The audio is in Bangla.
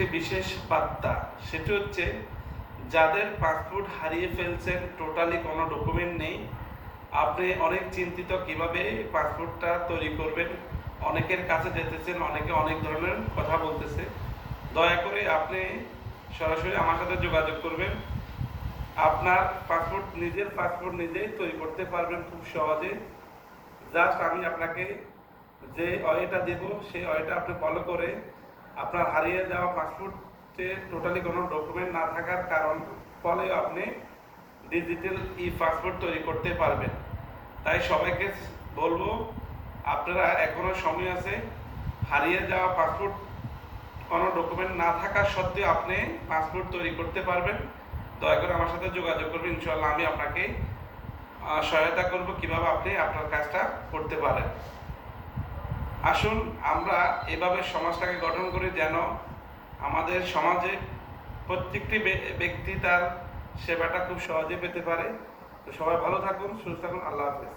একটি বিশেষ বার্তা সেটি হচ্ছে, যাদের পাসপোর্ট হারিয়ে ফেলছেন টোটালি কোনো ডকুমেন্ট নেই। আপনি অনেক চিন্তিত কীভাবে পাসপোর্টটা তৈরি করবেন। অনেকের কাছে যেতেছেন, অনেকে অনেক ধরনের কথা বলতেছে। দয়া করে আপনি সরাসরি আমার সাথে যোগাযোগ করবেন। আপনার পাসপোর্ট, নিজের পাসপোর্ট নিজেই তৈরি করতে পারবেন খুব সহজে। জাস্ট আমি আপনাকে যে ওয়েটা দেব, সেই ওয়েটা আপনি ফলো করে আপনার হারিয়ে যাওয়া পাসপোর্টে টোটালি কোনো ডকুমেন্ট না থাকার কারণ ফলে আপনি ডিজিটাল ই পাসপোর্ট তৈরি করতে পারবেন। তাই সবাইকে বলব, আপনারা এখনও সময় আছে, হারিয়ে যাওয়া পাসপোর্ট কোনো ডকুমেন্ট না থাকা সত্ত্বেও আপনি পাসপোর্ট তৈরি করতে পারবেন। দয়া করে আমার সাথে যোগাযোগ করবেন ইনশাল্লাহ আমি আপনাকে সহায়তা করব কীভাবে আপনি আপনার কাজটা করতে পারেন। আসুন, আমরা এভাবে সমাজটাকে গঠন করি যেন আমাদের সমাজে প্রত্যেকটি ব্যক্তি তার সেবাটা খুব সহজে পেতে পারে। তো সবাই ভালো থাকুন, সুস্থ থাকুন, আল্লাহ হাফেজ।